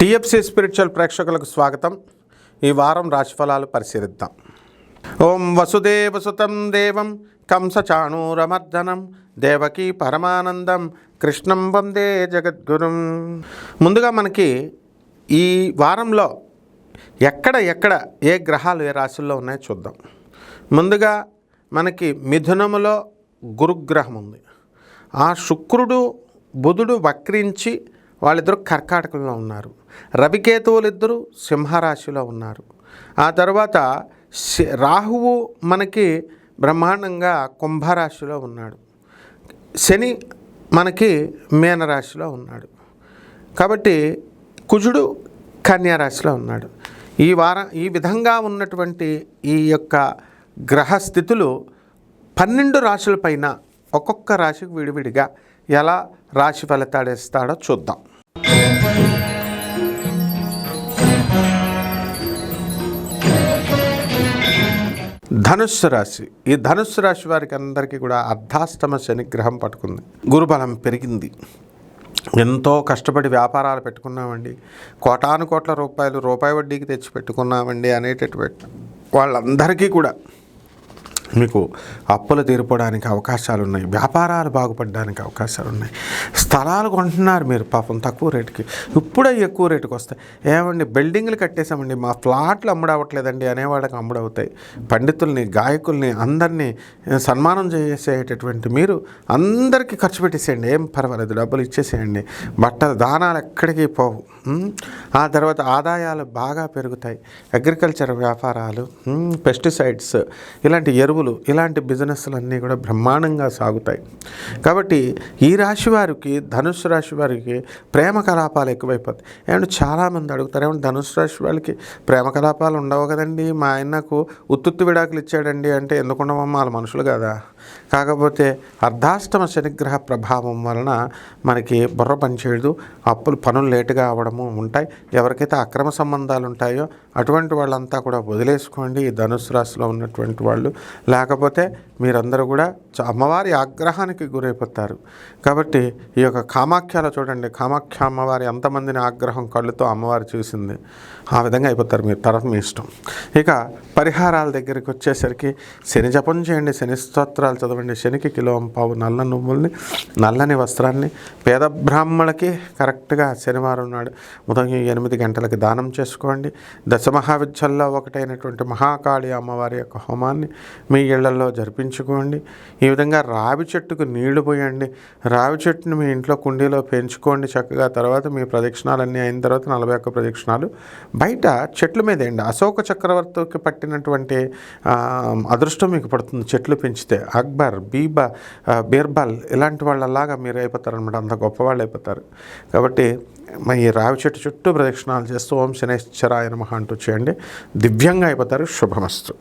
TFC spiritual ప్రేక్షకులకు స్వాగతం. ఈ వారం రాశిఫలాలు పరిశీలిద్దాం. ఓం వసుదేవసుతం దేవం కంసచాణూరమర్దనం దేవకీ పరమానందం కృష్ణం వందే జగద్గురుం. ముందుగా మనకి ఈ వారంలో ఎక్కడ ఎక్కడ ఏ గ్రహాలు ఏ రాశుల్లో ఉన్నాయో చూద్దాం. ముందుగా మనకి మిథునములో గురుగ్రహం ఉంది. ఆ శుక్రుడు బుధుడు వక్రించి వాళ్ళిద్దరు కర్కాటకంలో ఉన్నారు. రవికేతువులు ఇద్దరు సింహరాశిలో ఉన్నారు. ఆ తర్వాత శ- రాహువు మనకి బ్రహ్మాండంగా కుంభరాశిలో ఉన్నాడు. శని మనకి మీనరాశిలో ఉన్నాడు. కాబట్టి కుజుడు కన్యారాశిలో ఉన్నాడు. ఈ వారం ఈ విధంగా ఉన్నటువంటి ఈ యొక్క గ్రహస్థితులు పన్నెండు రాశులపైన ఒక్కొక్క రాశికి విడివిడిగా ఎలా రాశి ఫలితాడేస్తాడో చూద్దాం. ధనుస్సు రాశి. ఈ ధనుస్సు రాశి వారికి అందరికీ కూడా అర్ధాష్టమ శనిగ్రహం పట్టుకుంది. గురుబలం పెరిగింది. ఎంతో కష్టపడి వ్యాపారాలు పెట్టుకున్నామండి. కోటాను కోట్ల రూపాయలు రూపాయి వడ్డీకి తెచ్చి పెట్టుకున్నామండి అనేటటువంటి వాళ్ళందరికీ కూడా మీకు అప్పులు తీరిపోవడానికి అవకాశాలు ఉన్నాయి వ్యాపారాలు బాగుపడడానికి అవకాశాలు ఉన్నాయి స్థలాలు కొంటున్నారు మీరు పాపం తక్కువ రేటుకి. ఇప్పుడే ఎక్కువ రేటుకి వస్తాయి. ఏమండి బిల్డింగ్లు కట్టేసామండి మా ఫ్లాట్లు అమ్ముడవట్లేదండి అనేవాళ్ళకి అమ్ముడవుతాయి. పండితుల్ని గాయకుల్ని అందరినీ సన్మానం చేసేటటువంటి మీరు అందరికీ ఖర్చు పెట్టేసేయండి. ఏం పర్వాలేదు డబ్బులు ఇచ్చేసేయండి. బట్టలు దానాలు ఎక్కడికి పోవు. ఆ తర్వాత ఆదాయాలు బాగా పెరుగుతాయి. అగ్రికల్చర్ వ్యాపారాలు పెస్టిసైడ్స్ ఇలాంటి ఎరువు ఎరువులు ఇలాంటి బిజినెస్లు అన్నీ కూడా బ్రహ్మాండంగా సాగుతాయి. కాబట్టి ఈ రాశి వారికి ధనుసు రాశి వారికి ప్రేమ కలాపాలు ఎక్కువైపోతాయి. ఏమంటే చాలామంది అడుగుతారు ఏమంటే ధనుసు రాశి వాళ్ళకి ప్రేమ కలాపాలు ఉండవు కదండి? మా ఆయనకు ఉత్తుత్తు విడాకులు ఇచ్చాడండి అంటే ఎందుకు ఉండవమ్మా? వాళ్ళ మనుషులు కదా? కాకపోతే అర్ధాష్టమ శనిగ్రహ ప్రభావం వలన మనకి బుర్ర పనిచేయదు అప్పులు పనులు లేటుగా అవడము ఉంటాయి. ఎవరికైతే అక్రమ సంబంధాలు ఉంటాయో అటువంటి వాళ్ళంతా కూడా వదిలేసుకోండి. ఈ ధనుసు రాశిలో ఉన్నటువంటి వాళ్ళు. లేకపోతే మీరందరూ కూడా అమ్మవారి ఆగ్రహానికి గురైపోతారు. కాబట్టి ఈ యొక్క కామాఖ్యలో చూడండి కామాఖ్య అమ్మవారి ఎంతమందిని ఆగ్రహం కళ్ళుతో అమ్మవారు చూసింది. ఆ విధంగా అయిపోతారు మీరు తర్వాత మీ ఇష్టం. ఇక పరిహారాల దగ్గరికి వచ్చేసరికి శని జపం చేయండి శని స్తోత్రాలు చదవండి శనికి కిలో పావు నల్ల నువ్వుల్ని నల్లని వస్త్రాన్ని పేద బ్రాహ్మణులకి కరెక్ట్గా శనివారం నాడు ఉదయం ఎనిమిది గంటలకి దానం చేసుకోండి. దశమహావిద్యల్లో ఒకటైనటువంటి మహాకాళి అమ్మవారి యొక్క హోమాన్ని మీ ఇళ్ళలో జరిపించుకోండి. ఈ ఈ విధంగా రావి చెట్టుకు నీళ్ళు పోయండి. రావి చెట్టును మీ ఇంట్లో కుండీలో పెంచుకోండి చక్కగా. తర్వాత మీ ప్రదక్షిణాలన్నీ అయిన తర్వాత నలభై ఒక్క ప్రదక్షిణాలు. బయట చెట్ల మీద వేయండి అశోక చక్రవర్తికి పట్టినటువంటి అదృష్టం మీకు పడుతుంది చెట్లు పెంచితే. అక్బర్ బీబా బీర్బల్ ఇలాంటి వాళ్ళలాగా మీరు అయిపోతారు అనమాట అంత గొప్పవాళ్ళు అయిపోతారు. కాబట్టి మరి ఈ రావి చెట్టు చుట్టూ ప్రదక్షిణాలు చేస్తూ ఓం శనేశ్వరాయ మహా అంటూ చేయండి. దివ్యంగా అయిపోతారు. శుభమస్తు.